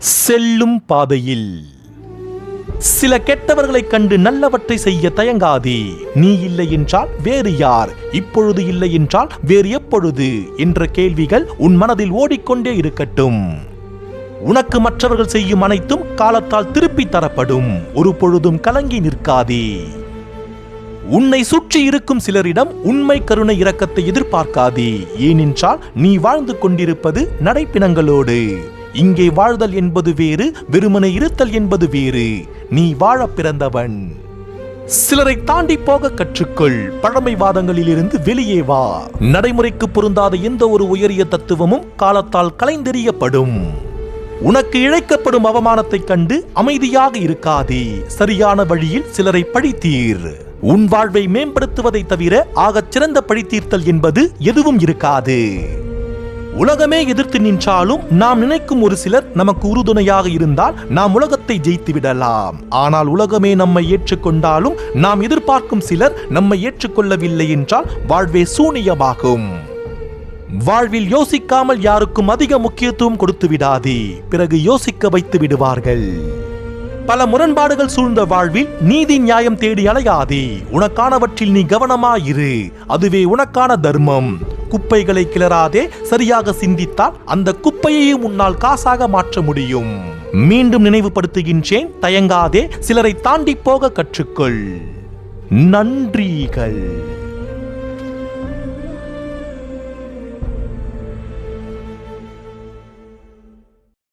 செல்லும் பாதையில். சில கெட்டவர்களை கண்டு நல்லவற்றை செய்ய தயங்காதே. நீ இல்லை என்றால் வேறு யார்? இப்பொழுது இல்லை என்றால் வேறு எப்பொழுது? என்ற கேள்விகள் உன் மனதில் ஓடிக்கொண்டே இருக்கட்டும். உனக்கு மற்றவர்கள் செய்யும் அனைத்தும் காலத்தால் திருப்பி தரப்படும். ஒரு பொழுதும் கலங்கி நிற்காதே. உன்னை சுற்றி இருக்கும் சிலரிடம் உண்மை கருணை இரக்கத்தை எதிர்பார்க்காதே. ஏனென்றால் நீ வாழ்ந்து கொண்டிருப்பது நடைப்பிணங்களோடு. இங்கே வாழ்தல் என்பது வேறு வெறுமனை இருத்தல் என்பது வேறு. நீ வாழப் பிறந்தவன். சிலரை தாண்டி போக கற்றுக்கொள். பழமைவாதங்களிலிருந்து வெளியே வா. நடைமுறைக்கு பொருந்தாத எந்த ஒரு உயரிய தத்துவமும் காலத்தால் கலைந்தெறியப்படும். உனக்கு இழைக்கப்படும் அவமானத்தைக் கண்டு அமைதியாக இருக்காதே. சரியான வழியில் சிலரை பழித்தீர் உன் வாழ்வை மேம்படுத்துவதை தவிர ஆகச் சிறந்த பழித்தீர்த்தல் என்பது எதுவும் இருக்காது. உலகமே எதிர்த்து நின்றாலும் நாம் நினைக்கும் ஒரு சிலர் நமக்கு உறுதுணையாக இருந்தால் நாம் உலகத்தை ஜெயித்து விடலாம். ஆனால் உலகமே நம்மை ஏற்றுக்கொண்டாலும் நாம் எதிர்பார்க்கும் சிலர் நம்மை ஏற்றுக்கொள்ளவில்லை என்றால் வாழ்வே சூனியமாகும். வாழ்வில் யோசிக்காமல் யாருக்கும் அதிக முக்கியத்துவம் கொடுத்து விடாதே. பிறகு யோசிக்க வைத்து விடுவார்கள். பல முரண்பாடுகள் சூழ்ந்த வாழ்வில் நீதி நியாயம் தேடி அலையாதே. உனக்கானவற்றில் நீ கவனமாயிரு. அதுவே உனக்கான தர்மம். குப்பைகளை கிளறாதே சரியாக சிந்தித்தால் அந்த குப்பையையும் உன்னால் காசாக மாற்ற முடியும். மீண்டும் நினைவுபடுத்துகின்றேன் தயங்காதே சிலரை தாண்டி போக கற்றுக்கொள். நன்றிகள்.